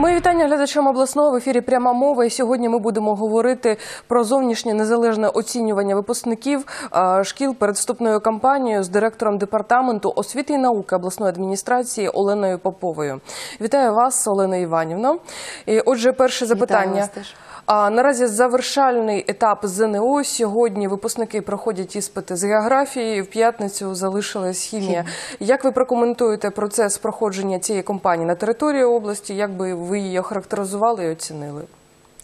Мої вітання глядачам обласного в ефірі пряма мова. І сьогодні ми будемо говорити про зовнішнє незалежне оцінювання випускників шкіл перед вступною кампанією з директором департаменту освіти і науки обласної адміністрації Оленою Поповою. Вітаю вас, Олена Іванівна. І отже, перше запитання. вас теж. А наразі завершальний етап ЗНО. Сьогодні випускники проходять іспити з географії. В п'ятницю залишилась хімія. Як ви прокоментуєте процес проходження цієї компанії на території області? Як би ви її охарактеризували і оцінили?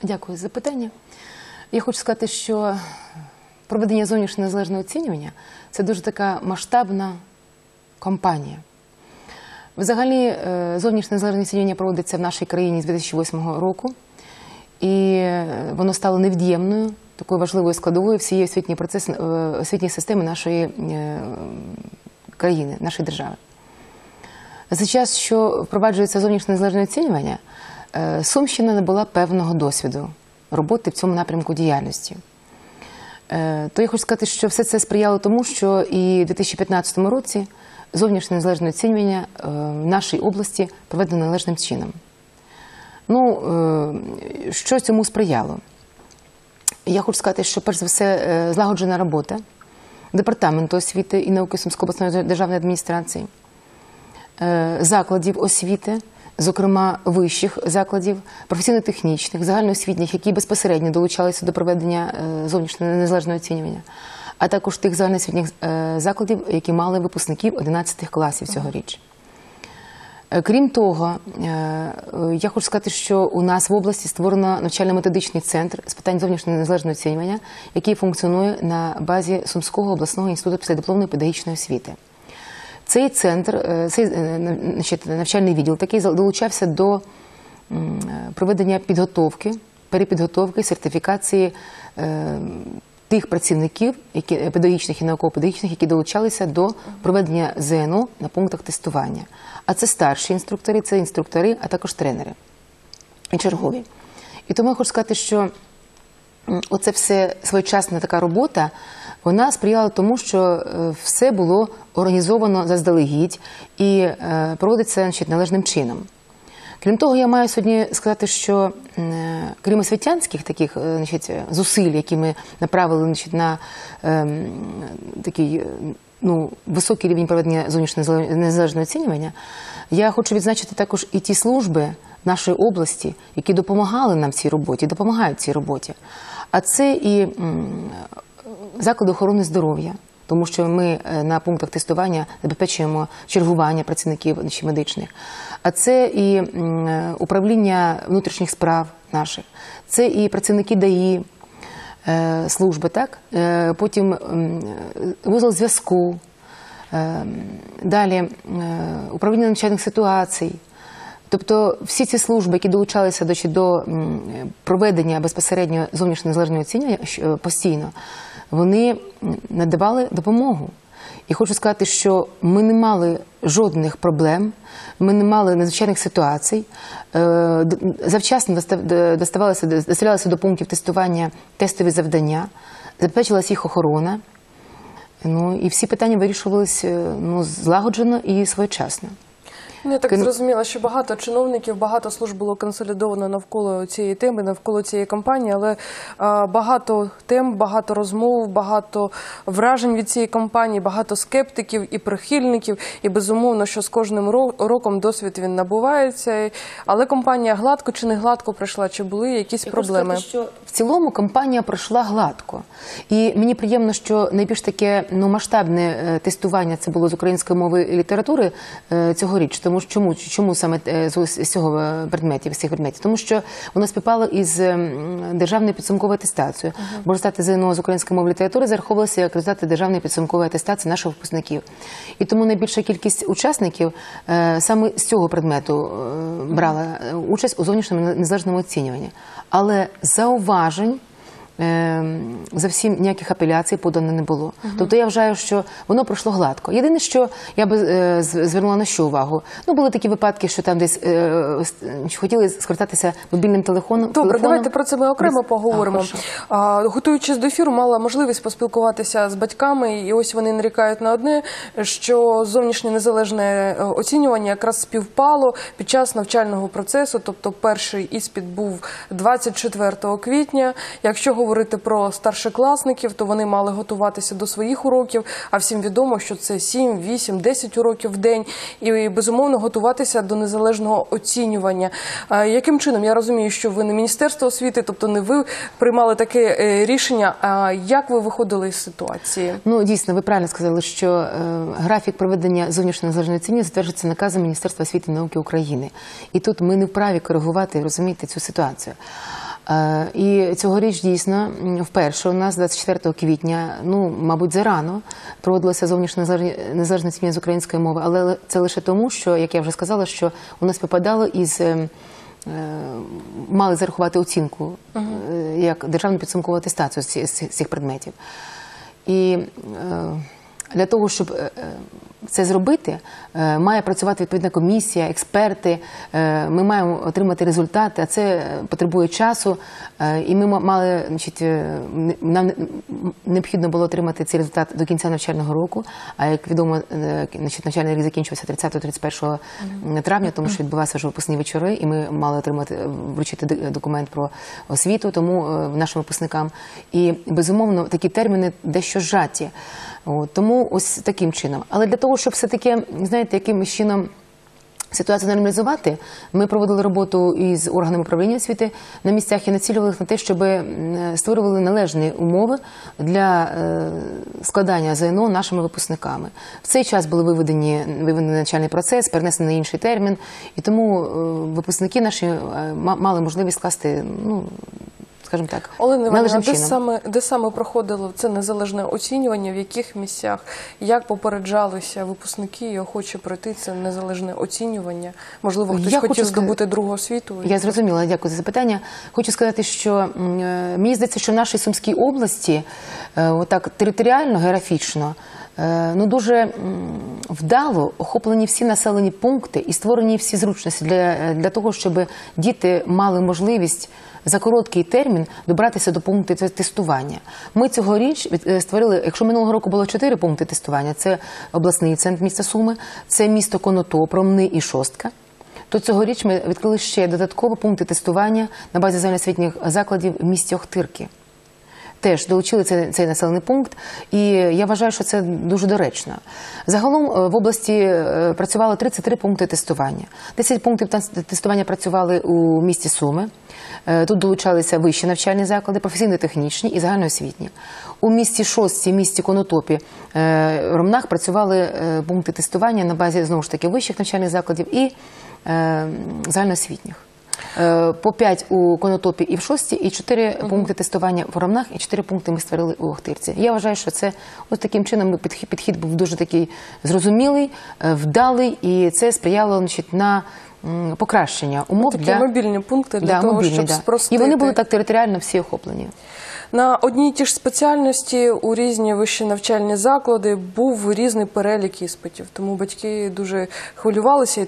Дякую за запитання. Я хочу сказати, що проведення зовнішнього незалежного оцінювання це дуже така масштабна кампанія. Взагалі, е, зовнішнє незалежне оцінювання проводиться в нашій країні з 2008 року, і е, воно стало невід'ємною, такою важливою складовою всієї освітньої процес, е, освітньої системи нашої е, країни, нашої держави. За час, що впроваджується зовнішнє незалежне оцінювання, Сумщина набула певного досвіду роботи в цьому напрямку діяльності. То я хочу сказати, що все це сприяло тому, що і в 2015 році зовнішнє незалежне оцінювання в нашій області проведено належним чином. Ну, е, що цьому сприяло? Я хочу сказати, що перш за все е, злагоджена робота департаменту освіти і науки Сумської обласної державної адміністрації е, закладів освіти, зокрема вищих закладів, професійно-технічних, загальноосвітніх, які безпосередньо долучалися до проведення зовнішнього незалежного оцінювання, а також тих загальноосвітніх закладів, які мали випускників 11 класів цьогоріч. Е, Крім того, е, я хочу сказати, що у нас в області створено навчально-методичний центр з питань зовнішнього незалежного оцінювання, який функціонує на базі Сумського обласного інституту післядипломної педагогічної освіти. Цей центр, е, цей навчальний відділ такий долучався до проведення підготовки, перепідготовки, сертифікації тих працівників, які е, педагогічних і науково-педагогічних, які долучалися до проведення ЗНО на пунктах тестування. А це старші інструктори, це інструктори, а також тренери і чергові. І тому я хочу сказати, що оце все своєчасна така робота, вона сприяла тому, що е, все було організовано заздалегідь і е, проводиться значить, належним чином. Крім того, я маю сьогодні сказати, що е, крім освітянських таких е, значить, зусиль, які ми направили значить, на ем, такий е, ну, високий рівень проведення зовнішнього незале- незалежного оцінювання, я хочу відзначити також і ті служби нашої області, які допомагали нам в цій роботі, допомагають цій роботі. А це і заклади охорони здоров'я, тому що ми е, на пунктах тестування забезпечуємо чергування працівників медичних. А це і е, управління внутрішніх справ наших, це і працівники ДАІ, е, служби, так? Потім вузол зв'язку, далі управління надзвичайних ситуацій. Тобто всі ці служби, які долучалися до, до проведення безпосередньо зовнішнього незалежного оцінювання постійно, вони надавали допомогу. І хочу сказати, що ми не мали жодних проблем, ми не мали надзвичайних ситуацій. Е, Завчасно достав- доставалися, доставлялися до пунктів тестування тестові завдання, забезпечилася їх охорона. Ну і всі питання вирішувалися ну, злагоджено і своєчасно. Ну, я так Кон- зрозуміла, що багато чиновників, багато служб було консолідовано навколо цієї теми, навколо цієї кампанії, але а, багато тем, багато розмов, багато вражень від цієї кампанії, багато скептиків і прихильників. І безумовно, що з кожним ро- роком досвід він набувається. Але компанія гладко чи не гладко пройшла, чи були якісь Я проблеми? сказати, що в цілому кампанія пройшла гладко. І мені приємно, що найбільш таке ну, масштабне е, тестування це було з української мови і літератури е, цьогоріч. Тому що чому, чому саме е, з, цього е, предметів, з цих предметів? Тому що воно співпало із державною підсумковою атестацією. Бо результати ЗНО з української мови літератури зараховувалися як результати державної підсумкової атестації наших випускників. І тому найбільша кількість учасників е, саме з цього предмету брала участь у зовнішньому незалежному оцінюванні. Але зауважень е, зовсім ніяких апеляцій подано не було. Тобто я вважаю, що воно пройшло гладко. Єдине, що я би е, звернула на що увагу. Ну, були такі випадки, що там десь е, хотіли скористатися мобільним телефоном. Добре, телефоном. давайте про це ми окремо Без- поговоримо. А. Готуючись до ефіру, мала можливість поспілкуватися з батьками, і ось вони нарікають на одне, що зовнішнє незалежне е, оцінювання якраз співпало під час навчального процесу. Тобто, перший іспит був 24 квітня. Якщо говорити про старшокласників, то вони мали готуватися до своїх уроків. А всім відомо, що це 7, 8, 10 уроків в день, і безумовно готуватися до незалежного оцінювання. Яким чином я розумію, що ви не міністерство освіти, тобто не ви приймали таке е, рішення. А як ви виходили з ситуації? Ну, дійсно, ви правильно сказали, що е, графік проведення зовнішнього незалежного оцінювання затверджується наказом Міністерства освіти і науки України. І тут ми не вправі коригувати, розумієте, цю ситуацію. Е, і цьогоріч дійсно вперше у нас 24 квітня, ну, мабуть, зарано проводилося зовнішнє незалежне- незалежне з української мови, але це лише тому, що, як я вже сказала, що у нас попадало із. е, е, Мали зарахувати оцінку як державну підсумкову атестацію з цих предметів. І для того, щоб е, е, це зробити, е, має працювати відповідна комісія, експерти. Ми маємо отримати результати, а це потребує часу. І ми ма- мали, значить, нам необхідно було отримати цей результат до кінця навчального року. А як відомо, значить, навчальний рік закінчився 30-31 травня, тому що відбувалися вже випускні вечори, і ми мали отримати вручити документ про освіту, тому нашим випускникам. І безумовно такі терміни дещо зжаті. От, тому ось таким чином. Але для того, щоб все таки знаєте, якимось чином. Ситуацію нормалізувати. Ми проводили роботу із органами управління освіти на місцях і націлювали на те, щоб створювали належні умови для е, складання ЗНО нашими випускниками. В цей час були виведені виведений навчальний процес, перенесений на інший термін, і тому е, випускники наші е, мали можливість скласти, ну скажімо так, Олена Іванівна, де саме, де саме проходило це незалежне оцінювання, в яких місцях, як попереджалися випускники і охочі пройти це незалежне оцінювання? Можливо, хтось Я хотів ска- здобути другу освіту? Я зрозуміла, дякую за запитання. Хочу сказати, що е, мені здається, що в нашій Сумській області, е, отак територіально, географічно, ну дуже вдало охоплені всі населені пункти і створені всі зручності для, е, для того, щоб діти мали можливість. За короткий термін добратися до пункту тестування. Ми цьогоріч е, створили, якщо минулого року було чотири пункти тестування: це обласний центр міста Суми, це місто Конотоп, Ромни і Шостка то цьогоріч ми відкрили ще додаткові пункти тестування на базі загальноосвітніх закладів в місті Охтирки. Теж долучили цей, цей населений пункт, і я вважаю, що це дуже доречно. Загалом е, в області е, працювало 33 пункти тестування. 10 пунктів тес- тестування працювали у місті Суми. Е, Тут долучалися вищі навчальні заклади, професійно-технічні і загальноосвітні. У місті Шостці, місті Конотопі, Ромнах працювали пункти тестування на базі знову ж таки вищих навчальних закладів і загальноосвітніх. Е, По 5 у Конотопі і в Шості, і 4 пункти тестування в Ромнах, і 4 пункти ми створили у Охтирці. Я вважаю, що це ось таким чином підхід, підхід був дуже такий зрозумілий, е, вдалий, і це сприяло значить, на покращення умов Такі для мобільні пункти для Да, того, мобільні, щоб да. спростити. І вони були так територіально всі охоплені. На одній ті ж спеціальності у різні вищі навчальні заклади був різний перелік іспитів. Тому батьки дуже хвилювалися і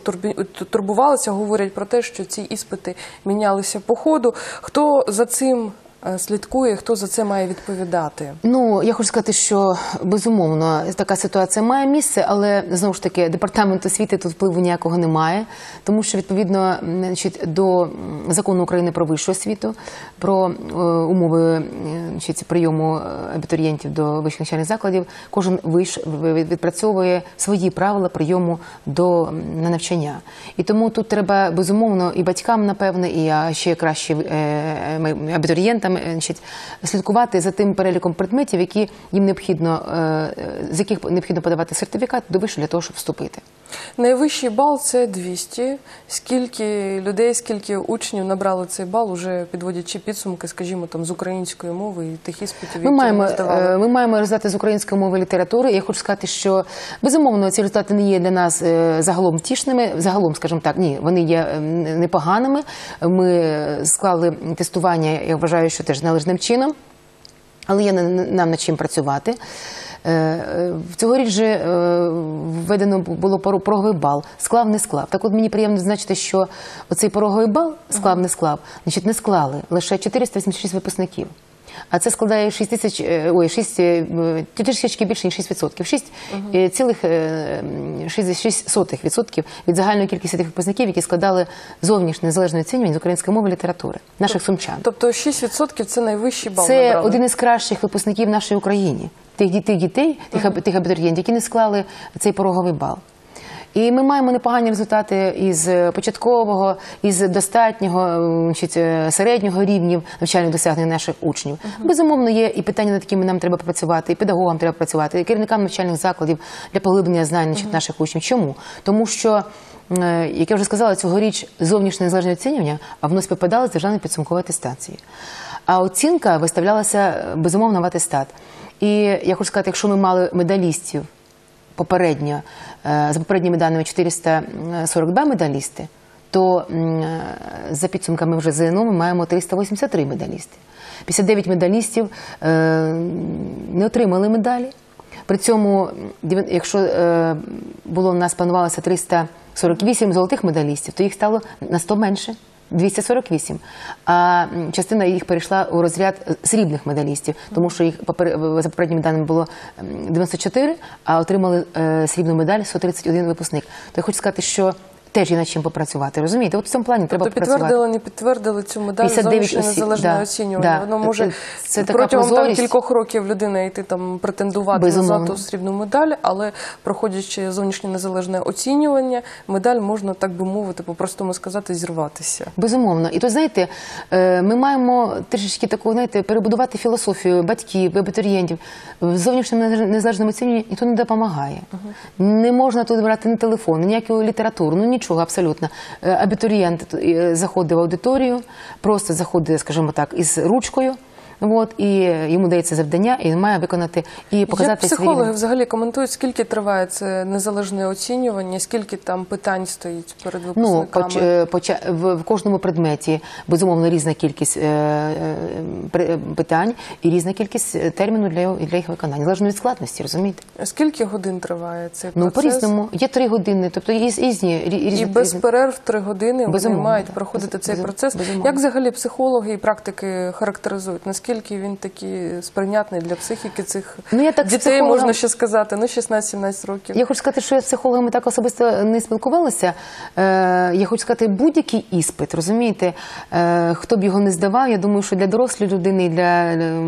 турбувалися, говорять про те, що ці іспити мінялися по ходу. Хто за цим слідкує, хто за це має відповідати? Ну, я хочу сказати, що безумовно така ситуація має місце, але знову ж таки департамент освіти тут впливу ніякого немає, тому що відповідно значить, до закону України про вищу освіту, про е, умови е, значить, прийому е, абітурієнтів до вищих навчальних закладів, кожен виш відпрацьовує свої правила прийому до на навчання. І тому тут треба безумовно і батькам, напевне, і ще краще е, е, абітурієнтам значить, слідкувати за тим переліком предметів, які їм необхідно, е, е, з яких необхідно подавати сертифікат до вишу для того, щоб вступити. Найвищий бал це 200. Скільки людей, скільки учнів набрали цей бал, уже підводячи підсумки, скажімо, там з української мови і тих іспитів, Ми маємо, здавали. е, ми маємо результати з української мови і літератури. Я хочу сказати, що безумовно ці результати не є для нас загалом втішними. Загалом, скажімо так, ні, вони є непоганими. Ми склали тестування, я вважаю, що теж належним чином. Але є на- на- нам над чим працювати. Е, е, В цьогоріч же е, введено було пороговий бал, склав, не склав. Так от мені приємно зазначити, що оцей пороговий бал, склав, не склав, значить, не склали лише 486 випускників. А це складає 6 тисяч, е, ой, 6, е, трішечки більше, ніж 6 відсотків. 6 е, цілих е, м, 6 сотих відсотків від загальної кількості тих випускників, які складали зовнішнє незалежне оцінювання з української мови і літератури, наших сумчан. Тобто 6% це найвищий бал Це набрали. один із кращих випускників в нашій Україні, тих, ді- дітей, тих, тих абітурієнтів, які не склали цей пороговий бал. І ми маємо непогані результати із е, початкового, із достатнього, е, середнього рівнів навчальних досягнень наших учнів. Безумовно, є і питання, над якими нам треба попрацювати, і педагогам треба працювати, і керівникам навчальних закладів для поглиблення знань значить, наших учнів. Чому? Тому що, е, як я вже сказала, цьогоріч зовнішнє незалежне оцінювання, а воно співпадало з державною підсумковою атестацією. А оцінка виставлялася безумовно в атестат. І я хочу сказати, якщо ми мали медалістів попередньо, е, за попередніми даними 442 медалісти, то е, за підсумками вже ЗНО ми маємо 383 медалісти. 59 медалістів е, не отримали медалі. При цьому, якщо було в нас планувалося 348 золотих медалістів, то їх стало на 100 менше. 248. А частина їх перейшла у розряд е, срібних медалістів, тому що їх попер- за попередніми даними було м, 94, а отримали е, срібну медаль 131 випускник. То я хочу сказати, що теж є над чим попрацювати. Розумієте? От в цьому плані треба Тобто попрацювати. підтвердили, не підтвердили цю медаль 59 зовнішнє осіб, незалежне да, оцінювання. да. Воно може Це така протягом там, прозорість. кількох років людина йти там претендувати Безумовно. на золоту срібну медаль, але проходячи зовнішнє незалежне оцінювання, медаль можна, так би мовити, по-простому сказати, зірватися. Безумовно. І то знаєте, е, ми маємо трішечки таку, знаєте, перебудувати філософію батьків, абітурієнтів. В зовнішньому незалежному оцінюванні ніхто не допомагає. Не можна тут брати ні телефон, ні ніяку літературу, ну нічого абсолютно. Е, Абітурієнт е, заходить в аудиторію, просто заходить, скажімо так, із ручкою. От, і йому дається завдання, і він має виконати і показати Як психологи рівень. взагалі коментують, скільки триває це незалежне оцінювання, скільки там питань стоїть перед Ну, випускниками? поч- е, в, в кожному предметі безумовно різна кількість е, е, питань і різна кількість е, терміну для, його- для їх виконання, залежно від складності, розумієте? Скільки годин триває цей Ну, по-різному. Є три години, тобто є різні, рі- різні І без різні- перерв три години вони мають проходити Без- цей без- процес. безумовно. Як взагалі психологи і практики характеризують? Наскільки він такий сприйнятний для психіки цих Ну, я так дітей, психологом- можна ще сказати, ну 16-17 років. Я хочу сказати, що я з психологами так особисто не спілкувалася. Е, я хочу сказати, будь-який іспит, розумієте, е, хто б його не здавав, я думаю, що для дорослої людини і для, е,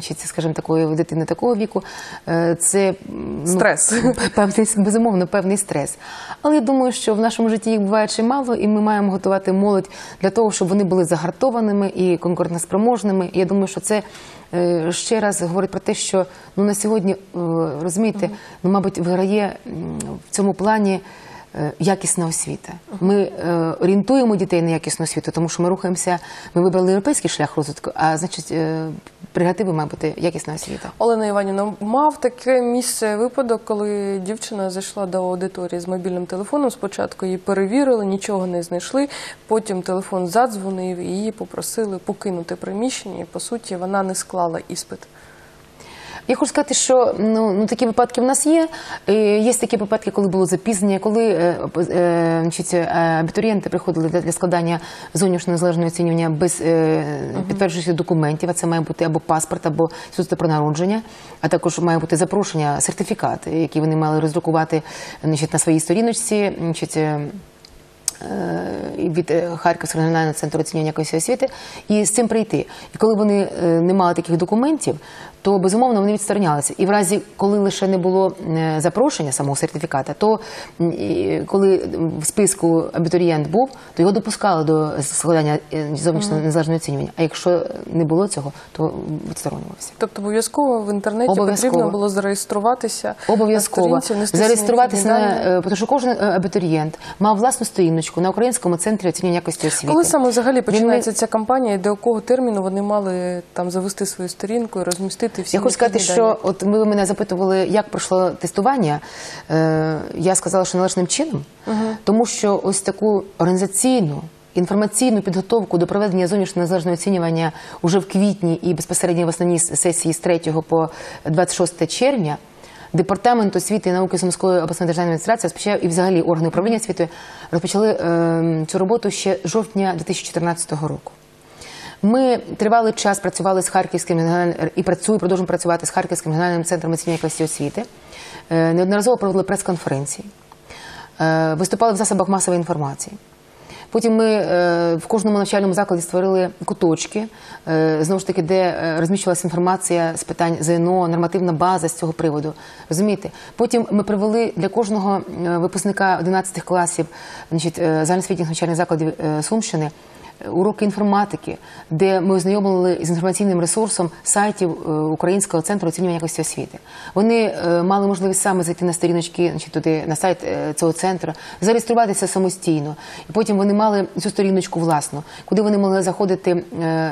чи це, скажімо, такої дитини такого віку, е, це ну, Стрес. певний, безумовно, певний стрес. Але я думаю, що в нашому житті їх буває чимало, і ми маємо готувати молодь для того, щоб вони були загартованими і конкурентоспроможними. І я думаю, що це е, ще раз говорить про те, що ну на сьогодні е, розумієте, ну мабуть, виграє в цьому плані. е, Якісна освіта. Ми е, орієнтуємо дітей на якісну освіту, тому що ми рухаємося, ми вибрали європейський шлях розвитку, а значить, е, прегативи має бути якісна освіта. Олена Іванівна, мав таке місце випадок, коли дівчина зайшла до аудиторії з мобільним телефоном. Спочатку її перевірили, нічого не знайшли. Потім телефон задзвонив і її попросили покинути приміщення. І по суті вона не склала іспит. Я хочу сказати, що ну, ну такі випадки в нас є. Е, Є такі випадки, коли було запізнення, коли е, е, значить, е, абітурієнти приходили для, для складання зовнішнього незалежного оцінювання без е, підтверджуючих документів. А це має бути або паспорт, або свідоцтво про народження, а також має бути запрошення, сертифікат, який вони мали роздрукувати значить, на своїй сторіночці. Значить, від Харківського регіонального центру оцінювання якості освіти і з цим прийти. І коли вони не мали таких документів, то безумовно вони відсторонялися. І в разі, коли лише не було е, запрошення самого сертифіката, то коли в списку абітурієнт був, то його допускали до складання е, зовнішнього незалежного оцінювання. А якщо не було цього, то відсторонювався. Тобто обов'язково в інтернеті Обов'язково. потрібно було зареєструватися Обов'язково на зареєструватися на е, тому що кожен абітурієнт мав власну сторіночку на українському центрі оцінювання якості освіти. Коли саме взагалі починається ця кампанія, і до якого терміну вони мали там завести свою сторінку і розмістити всі Я хочу сказати, що от ви мене запитували, як пройшло тестування. Е, я сказала, що належним чином, тому що ось таку організаційну інформаційну підготовку до проведення зовнішнього незалежного оцінювання уже в квітні і безпосередньо в основній сесії з 3 по 26 червня. Департамент освіти і науки Сумської обласної державної адміністрації розпочав і взагалі органи управління освітою розпочали е, цю роботу ще жовтня 2014 року. Ми тривалий час працювали з Харківським і працюємо, продовжуємо працювати з Харківським регіональним центром оцінювання якості освіти. Е, Неодноразово проводили прес-конференції, Е, виступали в засобах масової інформації. Потім ми е, в кожному навчальному закладі створили куточки, знову ж таки, де розміщувалася інформація з питань ЗНО, нормативна база з цього приводу. Розумієте? Потім ми привели для кожного випускника 11 класів значить, загальноосвітніх навчальних закладів Сумщини уроки інформатики, де ми ознайомили з інформаційним ресурсом сайтів е, Українського центру оцінювання якості освіти. Вони е, мали можливість саме зайти на сторіночки, значить, туди на сайт е, цього центру, зареєструватися самостійно. І потім вони мали цю сторіночку власну, куди вони могли заходити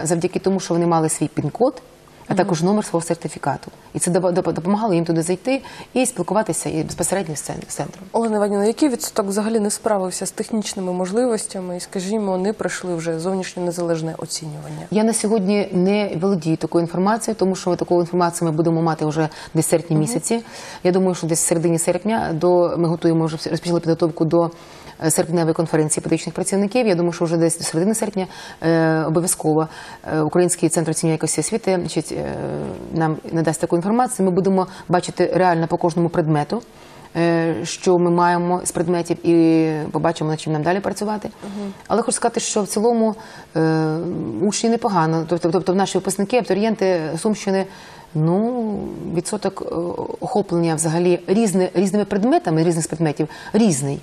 завдяки тому, що вони мали свій пін-код. А також номер свого сертифікату, і це допо- допо- допомагало їм туди зайти і спілкуватися і безпосередньо з центром. Олена Іванівна, який відсоток взагалі не справився з технічними можливостями і, скажімо, не пройшли вже зовнішнє незалежне оцінювання? Я на сьогодні не володію такою інформацією, тому що таку інформацію ми будемо мати вже десь серпні місяці. Я думаю, що десь в середині серпня до ми готуємо вже розпочали підготовку до серпневої конференції педагогічних працівників. Я думаю, що вже десь до середини серпня е, обов'язково е, Український центр оцінювання якості освіти значить, е, нам надасть таку інформацію. Ми будемо бачити реально по кожному предмету. е, Що ми маємо з предметів, і побачимо, над чим нам далі працювати. Але хочу сказати, що в цілому е, учні непогано. Тобто, тобто наші випускники, абітурієнти Сумщини, ну, відсоток е, охоплення взагалі різни, різними предметами, різних предметів різний.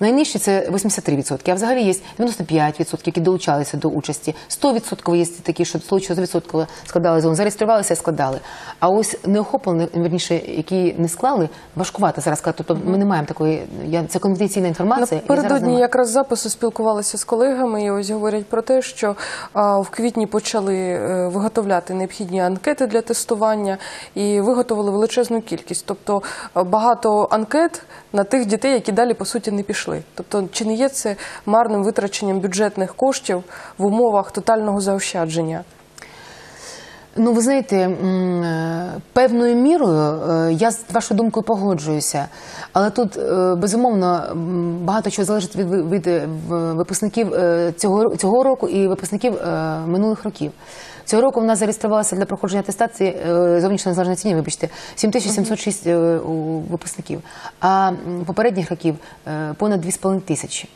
Найнижче це 83%, а взагалі є 95%, які долучалися до участі. 100% є такі, що що 100% складали зону, зареєструвалися і складали. А ось неохоплені, верніше, які не склали, важкувато зараз сказати. Тобто ми не маємо такої, я, це конфіденційна інформація. Напередодні якраз запису спілкувалися з колегами, і ось говорять про те, що а, в квітні почали е, виготовляти необхідні анкети для тестування і виготовили величезну кількість. Тобто багато анкет на тих дітей, які далі по суті не пішли. Тобто, чи не є це марним витраченням бюджетних коштів в умовах тотального заощадження? Ну, ви знаєте, певною мірою е, я з вашою думкою погоджуюся, але тут е, безумовно багато чого залежить від, від е, випускників цього, цього року і випускників минулих років. Цього року в нас зареєструвалося для проходження атестації е, зовнішнього незалежного оцінювання, вибачте, 7706 е, випускників, а попередніх років е, понад 2,5 тисячі.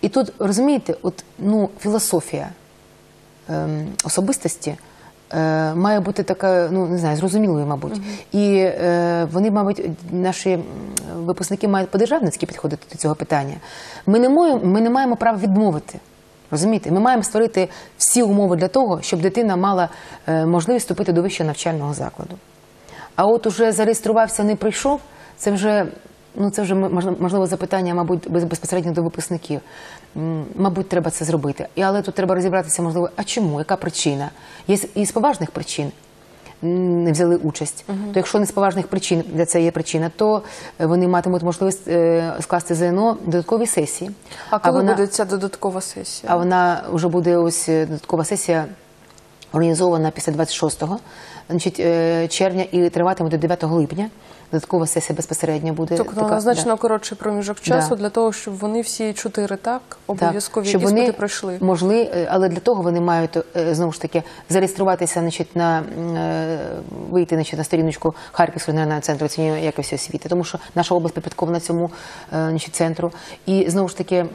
І тут розумієте, от ну філософія ем, особистості має бути така, ну не знаю, зрозумілою, мабуть. І е, вони, мабуть, наші випускники мають по-державницьки підходити до цього питання. Ми не, маємо, ми не маємо права відмовити. Розумієте, ми маємо створити всі умови для того, щоб дитина мала е, можливість вступити до вищого навчального закладу. А от уже зареєструвався, не прийшов, це вже. Ну, це вже можливо- запитання, мабуть, безпосередньо до випускників. Мабуть, треба це зробити. І, але тут треба розібратися, можливо, а чому, яка причина? Є з- поважних причин не взяли участь. То якщо не з поважних причин, для це є причина, то е, вони матимуть можливість е, скласти ЗНО додаткові сесії. А коли вона- буде ця додаткова сесія? а вона вже буде ось е, додаткова сесія організована після 26 значить, е, червня і триватиме до 9 липня. Додаткова сесія безпосередньо буде. Тобто така, значно да. коротший проміжок часу Да. для того, щоб вони всі чотири так обов'язкові іспити вони пройшли. Могли, е, але для того вони мають е, знову ж таки зареєструватися, значить, на вийти значить, на сторіночку Харківського регіонального центру оцінювання якості освіти, тому що наша область підпорядкована цьому значить, центру. І знову ж таки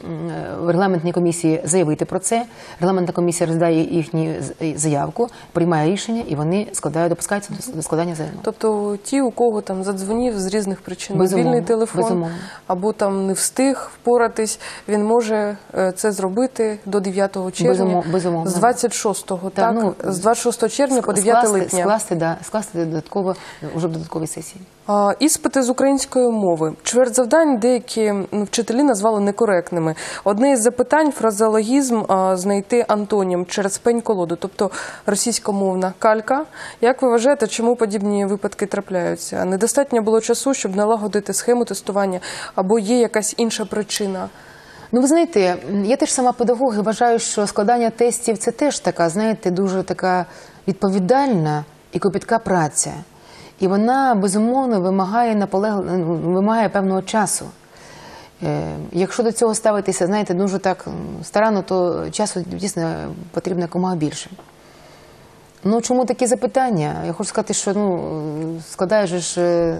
в регламентній комісії заявити про це. Регламентна комісія роздає їхню з- заявку, приймає рішення, і вони складають, допускаються до- складання ЗНО. Тобто ті, у кого там задзвонів з різних причин Безумовно, мобільний телефон безумовно. або там не встиг впоратись, він може е, це зробити до 9 червня. Безумовно, безумовно. З 26-го, так? ну, з 26 червня по 9 липня. Скласти, да, скласти додатково вже додаткові сесії. Іспити з української мови. Чверть завдань деякі вчителі назвали некоректними. Одне із запитань фразеологізм знайти антонім через пень-колоду, тобто російськомовна калька. Як ви вважаєте, чому подібні випадки трапляються? Недостатньо було часу, щоб налагодити схему тестування, або є якась інша причина? Ну, ви знаєте, я теж сама педагог і вважаю, що складання тестів це теж така, знаєте, дуже така відповідальна і копітка праця. І вона безумовно вимагає наполег... ну, вимагає певного часу. Е, Якщо до цього ставитися, знаєте, дуже так старанно, то часу дійсно потрібно якомога більше. Ну чому такі запитання? Я хочу сказати, що ну складає ж е,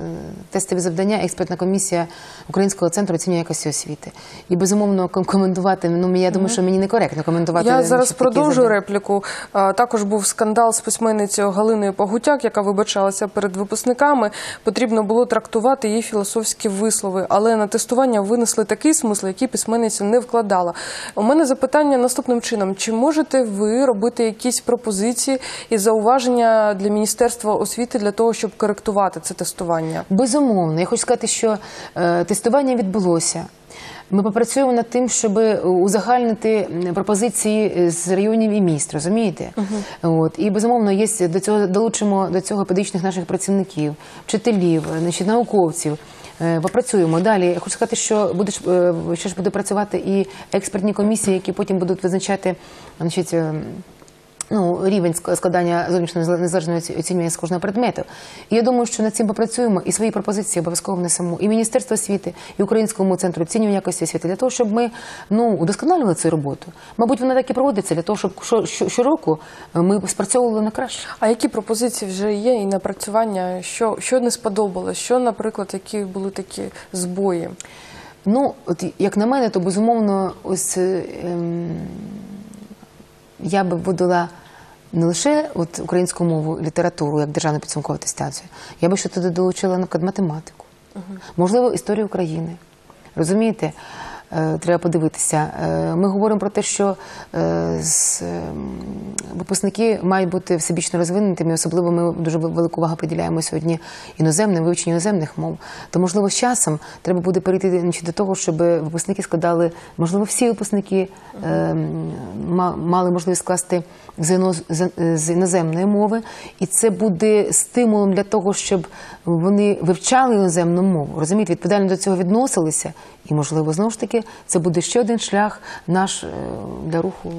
тестові завдання експертна комісія Українського центру оцінювання якості освіти. І безумовно коментувати. Ну я думаю, що мені некоректно коментувати. Я зараз такі продовжую завдання. репліку. Також був скандал з письменницею Галиною Погутяк, яка вибачалася перед випускниками. Потрібно було трактувати її філософські вислови, але на тестування винесли такий смисл, який письменниця не вкладала. У мене запитання наступним чином: чи можете ви робити якісь пропозиції і зауваження для міністерства освіти для того, щоб коректувати це тестування? Безумовно, я хочу сказати, що е, тестування відбулося. Ми попрацюємо над тим, щоб узагальнити пропозиції з районів і міст, розумієте? От і безумовно, є до цього долучимо до цього педагогічних наших працівників, вчителів, значить, науковців. Е, Попрацюємо далі. Я хочу сказати, що буде е, ще ж буде працювати і експертні комісії, які потім будуть визначати, значить. Е, ну, рівень ск- складання зовнішнього незале- незалежного оцінювання з кожного предмету. І я думаю, що над цим попрацюємо і свої пропозиції обов'язково внесемо і Міністерство освіти, і Українському центру оцінювання якості освіти для того, щоб ми ну удосконалювали цю роботу. Мабуть, вона так і проводиться для того, щоб що- що- щороку ми спрацьовували на краще. А які пропозиції вже є і напрацювання? Що, що не сподобалось? Що, наприклад, які були такі збої? Ну, от як на мене, то безумовно, ось е, ем, я би вводила не лише от українську мову, літературу як державну підсумкову атестацію, я би ще туди долучила, наприклад, математику, можливо, історію України. Розумієте? Е, Треба подивитися. Е, Ми говоримо про те, що е, ем, випускники мають бути всебічно розвинутими, особливо ми дуже велику увагу приділяємо сьогодні іноземним, вивченню іноземних мов. То, можливо, з часом треба буде перейти до того, щоб випускники складали, можливо, всі випускники ма- мали можливість скласти з іноземної мови, і це буде стимулом для того, щоб вони вивчали іноземну мову, розумієте, відповідально до цього відносилися. І, можливо, знову ж таки, це буде ще один шлях наш е, для руху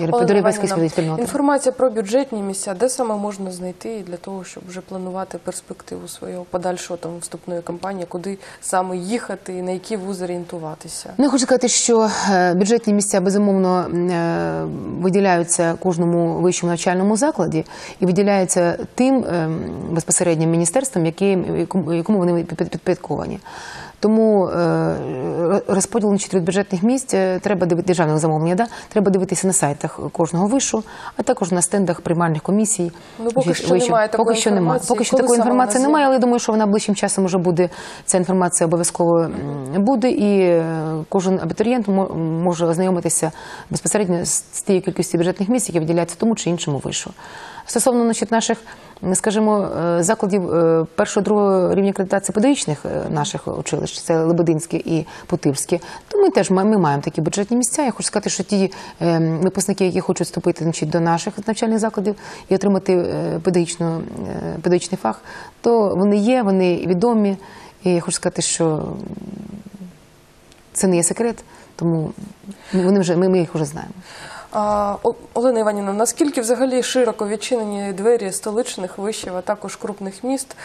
європейської спільноти. Інформація про бюджетні місця, де саме можна знайти для того, щоб вже планувати перспективу свого подальшого там вступної кампанії, куди саме їхати і на які вузи орієнтуватися? Ну, я хочу сказати, що е, бюджетні місця безумовно е, виділяються кожному вищому навчальному закладі і виділяються тим е, безпосередньо міністерством, яким- якому вони під- підпорядковані. Тому е, розподіл значить, від бюджетних місць е, треба дивитися державних замовлення, да? треба дивитися на сайтах кожного вишу, а також на стендах приймальних комісій. Ну, поки що вишів. немає такої поки що немає. Поки що такої інформації немає, але я думаю, що вона ближчим часом вже буде. Ця інформація обов'язково буде, і е, кожен абітурієнт може ознайомитися безпосередньо з тією кількістю бюджетних місць, які виділяються тому чи іншому вишу. Стосовно значить, наших, скажімо, е, закладів е, першого другого рівня акредитації педагогічних е, наших училищ, це Лебединське і Путивське, то ми теж ми маємо такі бюджетні місця. Я хочу сказати, що ті е, випускники, які хочуть вступити значить, до наших навчальних закладів і отримати педагогічну, педагогічний фах, то вони є, вони відомі. І я хочу сказати, що це не є секрет, тому вони вже ми, ми їх вже знаємо. Олена Іванівна, наскільки взагалі широко відчинені двері столичних вишів, а також крупних міст,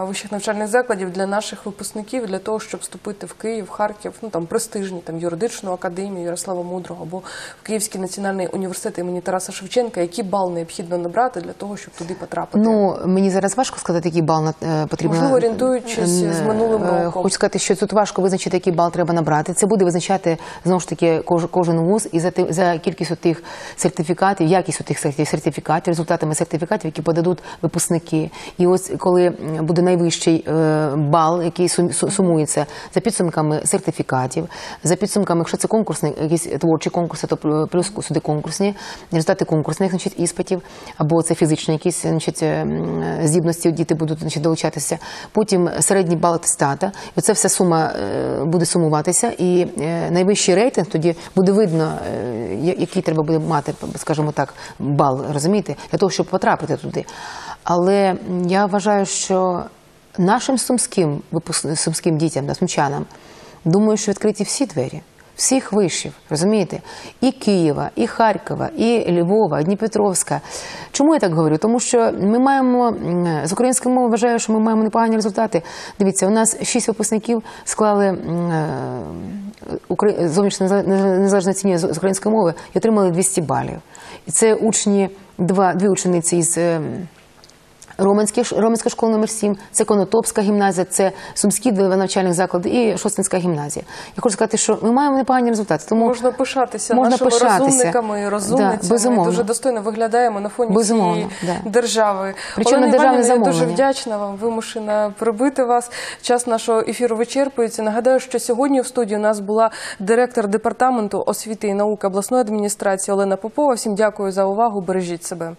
вищих навчальних закладів для наших випускників для того, щоб вступити в Київ, Харків, ну там престижні, там юридичну академію Ярослава Мудрого або в Київський національний університет імені Тараса Шевченка, який бал необхідно набрати для того, щоб туди потрапити? Ну мені зараз важко сказати, який бал е, потрібно. Можливо, орієнтуючись з минулим Е, роком. Хочу сказати, що тут важко визначити, який бал треба набрати. Це буде визначати знову ж таки кож, кожен вуз і за за кількістю тих сертифікатів, якістю тих сертифікатів, результатами сертифікатів, які подадуть випускники. І ось коли буде найвищий е, бал, який сумується за підсумками сертифікатів, за підсумками, якщо це конкурсний, якісь творчі конкурси, то плюс сюди конкурсні результати конкурсних значить, іспитів, або це фізичні якісь значить, е, здібності діти будуть значить, долучатися. Потім середній бал атестата. І оця вся сума е, буде сумуватися, і найвищий рейтинг тоді буде видно, я- який треба буде мати, скажімо так, бал, розумієте, для того, щоб потрапити туди. Але я вважаю, що нашим сумським сумським дітям, да, сумчанам, думаю, що відкриті всі двері. Всіх вишів, розумієте? І Києва, і Харкова, і Львова, і Дніпропетровська. Чому я так говорю? Тому що ми маємо з української мови вважаю, що ми маємо непогані результати. Дивіться, у нас шість випускників склали е, укр- зовнішнє незале- з української мови і отримали 200 балів. І це учні, два, дві учениці із. Роменська, Роменська школа номер 7 це Конотопська гімназія, це Сумські два навчальних заклади і Шостинська гімназія. Я хочу сказати, що ми маємо непогані результати. Тому Можна пишатися Можна нашими пишатися. розумниками Да, розумницями. безумовно. Дуже достойно виглядаємо на фоні Безумовно, цієї да. держави. Причому Олена державне я дуже вдячна вам, вимушена прибити вас. Час нашого ефіру вичерпується. Нагадаю, що сьогодні в студії у нас була директор департаменту освіти і науки обласної адміністрації Олена Попова. Всім дякую за увагу. Бережіть себе.